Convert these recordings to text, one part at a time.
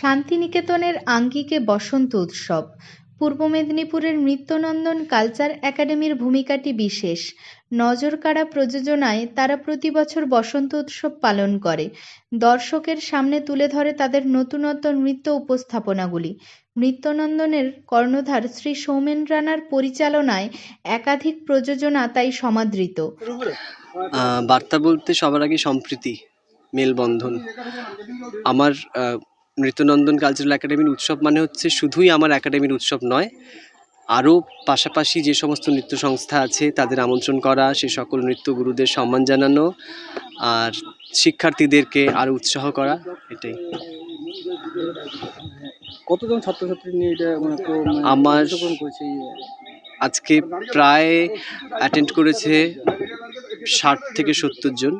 শান্তিনিকেতনের আঙ্গিকে বসন্ত উৎসব। পূর্ব মেদিনীপুরের নৃত্যনন্দন কালচার একাডেমির ভূমিকাটি বিশেষ। নজরকাড়া প্রযোজনায় তারা প্রতি বছর বসন্ত উৎসব পালন করে। দর্শকের সামনে তুলে ধরে তাদের নতুনত্ব নৃত্য উপস্থাপনাগুলি। নৃত্যনন্দনের কর্ণধার শ্রী সৌমেন রানার পরিচালনায় একাধিক প্রযোজনা তাই সমাদৃত। বার্তা বলতে সবার আগে সম্প্রীতি, মেলবন্ধন। আমার নৃত্যনন্দন কালচারাল একাডেমির উৎসব মানে হচ্ছে শুধুই আমার একাডেমির উৎসব নয় আরও পাশাপাশি যে সমস্ত নৃত্য সংস্থা আছে তাদের আমন্ত্রণ করা সে সকল নৃত্য গুরুদের সম্মান জানানো আর শিক্ষার্থীদেরকে আরও উৎসাহ করা এটাই। কতজন ছাত্রছাত্রী নিয়ে এটা মানে মানে আমার- আজকে প্রায় অ্যাটেন্ড করেছে ষাট থেকে সত্তর জন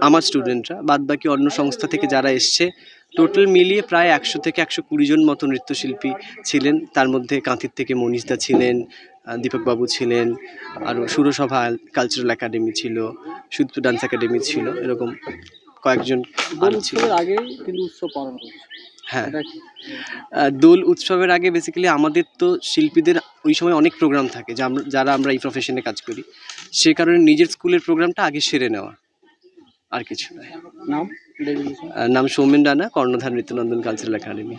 আমার স্টুডেন্টরা বাদ বাকি অন্য সংস্থা থেকে যারা এসছে টোটাল মিলিয়ে প্রায় একশো থেকে একশো কুড়ি জন মতো নৃত্যশিল্পী ছিলেন। তার মধ্যে কাঁথির থেকে মনীষদা ছিলেন দীপকবাবু ছিলেন আরও সুরসভা কালচারাল একাডেমি ছিল সুদপুর ডান্স একাডেমি ছিল এরকম কয়েকজন আরও ছিল আগে কিন্তু উৎসব পালন হ্যাঁ। দোল উৎসবের আগে বেসিক্যালি আমাদের তো শিল্পীদের ওই সময় অনেক প্রোগ্রাম থাকে যা আমরা যারা আমরা এই প্রফেশনে কাজ করি। সে কারণে নিজের স্কুলের প্রোগ্রামটা আগে সেরে নেওয়া আর কিছু নয়। নাম? নাম সৌমেন রানা, কর্ণধার নৃত্যনন্দন কালচারাল একাডেমি।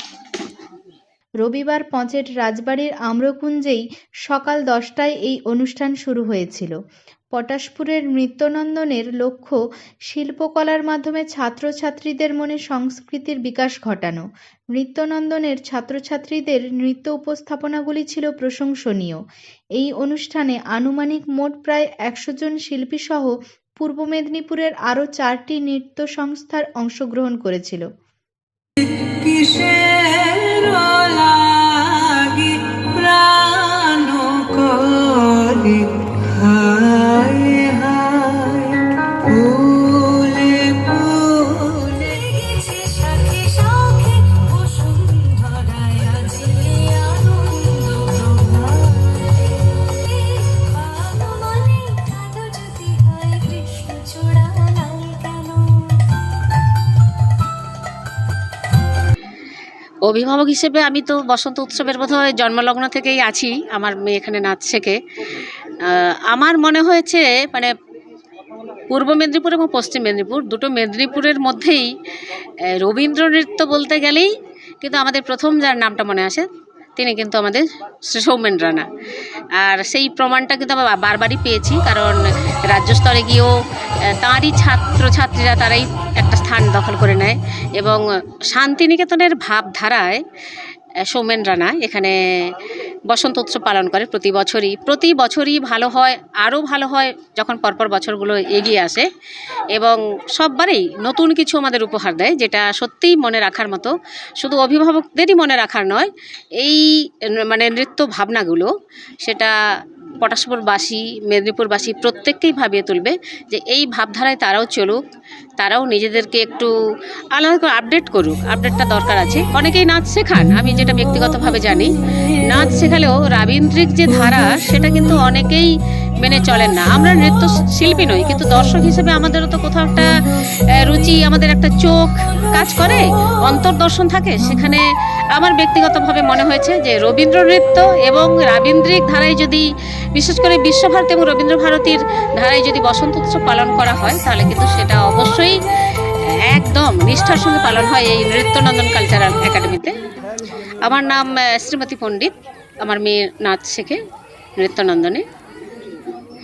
রবিবার পঁচের রাজবাড়ির আম্রকুঞ্জেই সকাল দশটায় এই অনুষ্ঠান শুরু হয়েছিল। পটাশপুরের নৃত্যনন্দনের লক্ষ্য শিল্পকলার মাধ্যমে ছাত্রছাত্রীদের মনে সংস্কৃতির বিকাশ ঘটানো। নৃত্যনন্দনের ছাত্রছাত্রীদের নৃত্য উপস্থাপনাগুলি ছিল প্রশংসনীয়। এই অনুষ্ঠানে আনুমানিক মোট প্রায় একশো জন শিল্পীসহ পূর্ব মেদিনীপুরের আরও চারটি নৃত্য সংস্থার অংশগ্রহণ করেছিল। অভিভাবক হিসেবে আমি তো বসন্ত উৎসবের বোধহয় জন্মলগ্ন থেকেই আছি, আমার মেয়ে এখানে নাচ শেখে আমার মনে হয়েছে মানে পূর্ব মেদিনীপুর এবং পশ্চিম মেদিনীপুর, দুটো মেদিনীপুরের মধ্যেই রবীন্দ্র নৃত্য বলতে গেলেই কিন্তু আমাদের প্রথম যার নামটা মনে আসে তিনি কিন্তু আমাদের সৌমেন রানা। আর সেই প্রমাণটা কিন্তু আমরা বারবারই পেয়েছি, কারণ রাজ্যস্তরে গিয়েও তাঁরই ছাত্রছাত্রীরা তারাই একটা স্থান দখল করে নেয় এবং শান্তিনিকেতনের ভাবধারায় সৌমেন রানা এখানে বসন্ত উৎসব পালন করে প্রতি বছরই। প্রতি বছরই ভালো হয়, আরও ভালো হয় যখন পরপর বছরগুলো এগিয়ে আসে এবং সববারেই নতুন কিছু আমাদের উপহার দেয় যেটা সত্যিই মনে রাখার মতো। শুধু অভিভাবকদেরই মনে রাখার নয়, এই মানে নৃত্য ভাবনাগুলো, সেটা পটাশপুরবাসী মেদিনীপুরবাসী প্রত্যেককেই ভাবিয়ে তুলবে যে এই ভাবধারায় তারাও চলুক, তারাও নিজেদেরকে একটু আলাদা করে আপডেট করুক। আপডেটটা দরকার আছে। অনেকেই নাচ শেখান, আমি যেটা ব্যক্তিগতভাবে জানি। নাচ শেখালেও রাবীন্দ্রিক যে ধারা, সেটা কিন্তু অনেকেই মেনে চলেন না। আমরা নৃত্য শিল্পী নই, কিন্তু দর্শক হিসেবে আমাদেরও তো কোথাও একটা রুচি, আমাদের একটা চোখ কাজ করে, অন্তর্দর্শন থাকে। সেখানে আমার ব্যক্তিগতভাবে মনে হয়েছে যে রবীন্দ্র নৃত্য এবং রাবীন্দ্রিক ধারায় যদি, বিশেষ করে বিশ্বভারতী এবং রবীন্দ্র ভারতীর ধারায় যদি বসন্ত উৎসব পালন করা হয়, তাহলে কিন্তু সেটা অবশ্যই, একদম নিষ্ঠার সঙ্গে পালন হয় এই নৃত্যনন্দন কালচারাল একাডেমিতে। আমার নাম শ্রীমতী পণ্ডিত। আমার মেয়ে নাচ শেখে নৃত্যনন্দনে।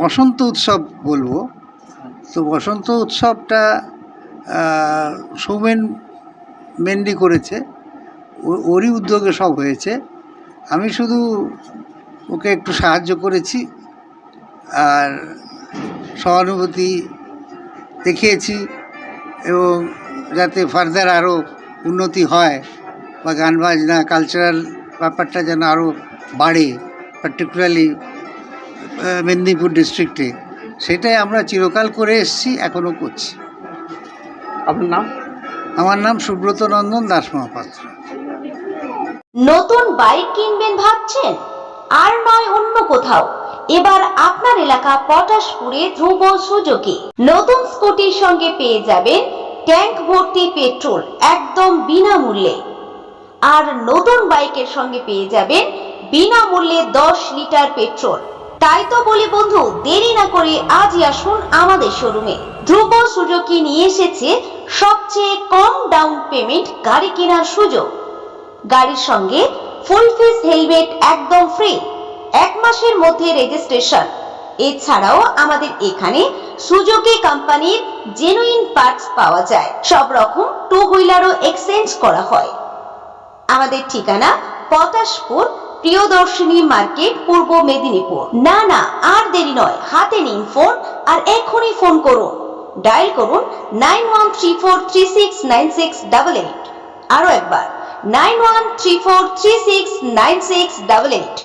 বসন্ত উৎসব বলব। তো বসন্ত উৎসবটা সৌমেন মেনলি করেছে। ওরই উদ্যোগে সব হয়েছে। আমি শুধু ওকে একটু সাহায্য করেছি। আর সহানুভূতি দেখিয়েছি এবং যাতে ফার্দার আরও উন্নতি হয় বা গান বাজনা কালচারাল ব্যাপারটা যেন আরও বাড়ে পার্টিকুলারলি মেদিনীপুর ডিস্ট্রিক্টে সেটাই আমরা চিরকাল করে এসেছি এখনও করছি। আপনার নাম? আমার নাম সুব্রত নন্দন দাস মহাপাত্র। নতুন বাইক কিনবেন ভাবছেন? আর নয় অন্য কোথাও। এবার আপনার এলাকা পটাশপুরে ধ্রুব সুযোগে নতুন স্কুটির সঙ্গে পেয়ে যাবেন ট্যাঙ্ক ভর্তি পেট্রোল একদম বিনামূল্যে। আর নতুন বাইকের সঙ্গে পেয়ে যাবেন বিনামূল্যে দশ লিটার পেট্রোল। তাই তো বলি বন্ধু, দেরি না করে আজই আসুন আমাদের শোরুমে ধ্রুব সুযোগী নিয়ে এসেছে সবচেয়ে কম ডাউন পেমেন্ট গাড়ি কেনার সুযোগ। গাড়ির সঙ্গে ফুল ফেস হেলমেট একদম ফ্রি এক মাসের মধ্যে রেজিস্ট্রেশন এছাড়াও আমাদের এখানে সুজুকি কোম্পানির জেনুইন পার্টস পাওয়া যায়। সব রকম টু হুইলারও এক্সচেঞ্জ করা হয়। আমাদের ঠিকানা পটাশপুর প্রিয়দর্শিনী মার্কেট পূর্ব মেদিনীপুর। না না, আর দেরি নয়। হাতে নিন ফোন আর এখনই ফোন করুন। ডায়াল করুন nine one three four three six nine six double eight. আরও একবার, nine one three four three six nine six double eight.